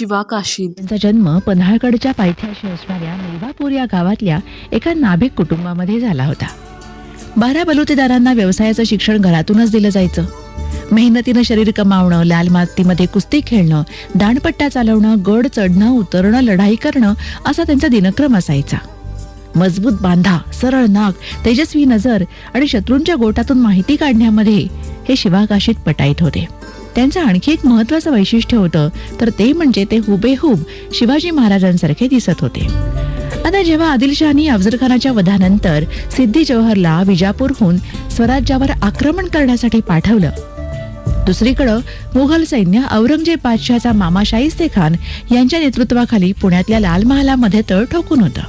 शिवा काशीद त्यांचा जन्म पन्हाळगडच्या पायथ्याशी असणाऱ्या मेवापूर या गावातल्या एका नाभिक कुटुंबामध्ये झाला होता. बारा बलुतेदारांना व्यवसायाचं शिक्षण घरातूनच दिलं जायचं. मेहनतीनं शरीर कमावणं लाल मातीमध्ये कुस्ती खेळणं दांडपट्टा चालवणं गड चढणं उतरणं लढाई करणं असा त्यांचा दिनक्रम असायचा. मजबूत बांधा सरळ नाक तेजस्वी नजर आणि शत्रूंच्या गोटातून माहिती काढण्यामध्ये हे शिवाकाशीत पटाईत होते. त्यांचं आणखी एक महत्वाचं वैशिष्ट्य होतं. तर ते म्हणजे ते हुबेहूब शिवाजी महाराजांसारखे दिसत होते. आता जेव्हा आदिलशहानी अफजल खानाच्या वधानंतर सिद्धी जौहरला विजापूरहून स्वराज्यावर आक्रमण करण्यासाठी पाठवलं. दुसरीकडं मुघल सैन्य औरंगजेब बादशहाचा मामा शाहिस्ते खान यांच्या नेतृत्वाखाली पुण्यातल्या लाल महालामध्ये तळ ठोकून होतं.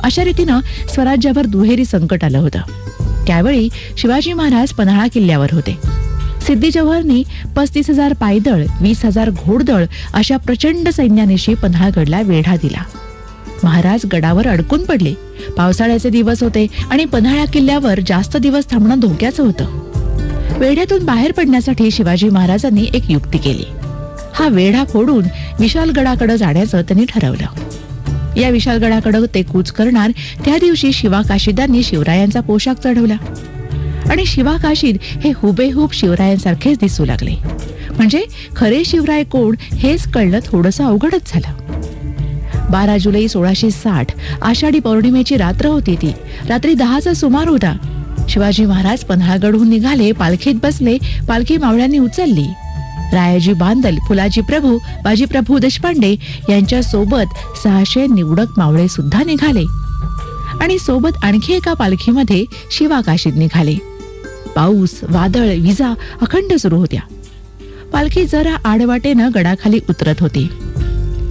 अशा रीतीनं स्वराज्यावर दुहेरी संकट आलं होतं. त्यावेळी शिवाजी महाराज पन्हाळा किल्ल्यावर होते. सिद्धी जवाहरनी पस्तीस हजार पायदळ वीस हजार घोडदळ अशा प्रचंड सैन्यानिशी पन्हाळगडला वेढा दिला. महाराज गडावर अडकून पडले. पावसाळ्याचे दिवस होते आणि पन्हाळा किल्ल्यावर जास्त दिवस थांबणं धोक्याचं होतं. वेढ्यातून बाहेर पडण्यासाठी शिवाजी महाराजांनी एक युक्ती केली. हा वेढा फोडून विशालगडाकडे जाण्याचं त्यांनी ठरवलं. या विशालगडाकडे ते कूच करणार त्या दिवशी शिवा काशीदांनी शिवरायांचा पोशाख चढवला. आणि शिवा काशीद हे हुबेहूब शिवरायांसारखेच दिसू लागले. म्हणजे खरे शिवराय कोण हेच कळलं थोडंसं अवघडच झालं. बारा जुलै सोळाशे साठ आषाढी पौर्णिमेची रात्र होती ती. रात्री दहाचा सुमार होता. शिवाजी महाराज पन्हाळगडहून निघाले पालखीत बसले पालखी मावळ्यांनी उचलली. रायाजी बांदल फुलाजी प्रभू बाजी प्रभू देशपांडे यांच्या सोबत सहाशे निवडक मावळे सुद्धा निघाले. आणि सोबत आणखी एका पालखीमध्ये शिवाकाशीत निघाले. पाऊस वादळ विजा अखंड सुरू होत्या. पालखी जरा आडवाटेनं गडाखाली उतरत होती.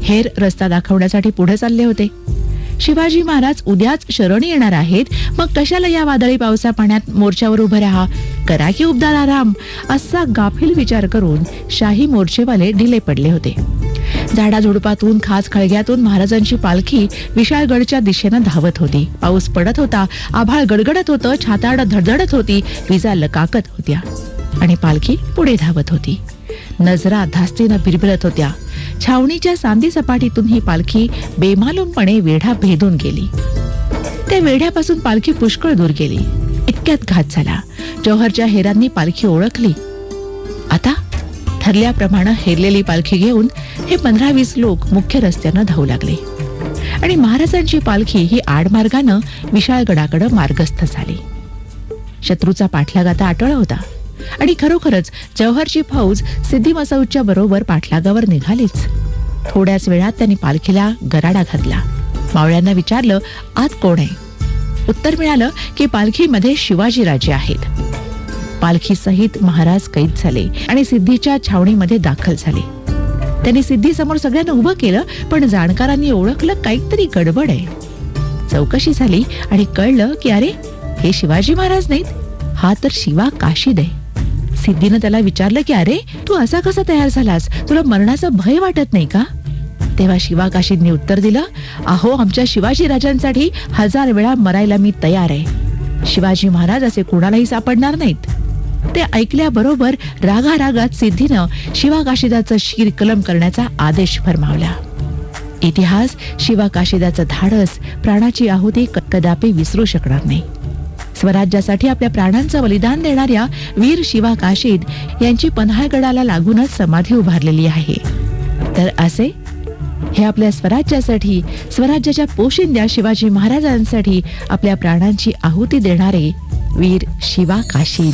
हेर रस्ता दाखवण्यासाठी पुढे चालले होते. शिवाजी महाराज उद्याच शरणी येणार आहेत. मग कशाला या वादळी पावसा पाण्यात मोर्चावर उभं राहा? करा की उबदार आराम असा गाफील विचार करून शाही मोर्चेवाले ढिले पडले होते. झाडाझुडपातून खास खळग्यातून महाराजांची पालखी विशाळगडच्या दिशेनं धावत होती. पाऊस पडत होता आभाळ गडगडत होतं छाताड धडधडत होती विजा लकाकत होत्या. आणि पालखी पुढे धावत होती. नजरा धास्तीनं बिरबिरत होत्या. छावणीच्या सांदी सपाटीतून ही पालखी बेमालूमपणे वेढा भेदून गेली. त्या वेढ्यापासून पालखी पुष्कळ दूर गेली. इतक्यात घात झाला. जौहरच्या हेरांनी पालखी ओळखली. आता ठरल्याप्रमाणे हेरलेली पालखी घेऊन हे पंधरा वीस लोक मुख्य रस्त्यानं धावू लागले. आणि महाराजांची पालखी ही आडमार्गानं विशाळगडाकडे मार्गस्थ झाली. शत्रूचा पाठलाग आता आटळा होता आणि खरोखरच जवहरची फौज सिद्धी मसौदच्या बरोबर पाठलागावर निघालीच. थोड्याच वेळात त्यांनी पालखीला गराडा घातला. मावळ्यांना विचारलं आत कोण आहे? उत्तर मिळालं की पालखीमध्ये शिवाजीराजे आहेत. पालखी सहित महाराज कैद झाले आणि सिद्धीच्या छावणीमध्ये दाखल झाले. त्यांनी सिद्धी समोर सगळ्यांना उभं केलं पण जाणकारांनी ओळखलं काहीतरी गडबड आहे. चौकशी झाली आणि कळलं की अरे हे शिवाजी महाराज नाहीत. हा तर शिवा काशीद आहे. सिद्धीनं त्याला विचारलं की अरे तू असा कसा तयार झालास? तुला मरणाचा भय वाटत नाही का? तेव्हा शिवा काशीदने उत्तर दिलं अहो आमच्या शिवाजी राजांसाठी हजार वेळा मरायला मी तयार आहे. शिवाजी महाराज असे कुणालाही सापडणार नाहीत. ते ऐकल्याबरोबर रागा रागात सिद्धीनं शिवा काशिदाचं शिर कलम करण्याचा आदेश फरमावला. इतिहास शिवा काशिदाचं धाडस प्राणाची आहुती कदापि विसरू शकणार नाही. स्वराज्यासाठी आपल्या प्राणांचं बलिदान देणाऱ्या वीर शिवा काशीद यांची पन्हाळगडाला लागूनच समाधी उभारलेली आहे. तर असे? हे आपल्या स्वराज्यासाठी स्वराज्याच्या पोशिंद्या शिवाजी महाराजांसाठी आपल्या प्राणांची आहुती देणारे वीर शिवा काशीद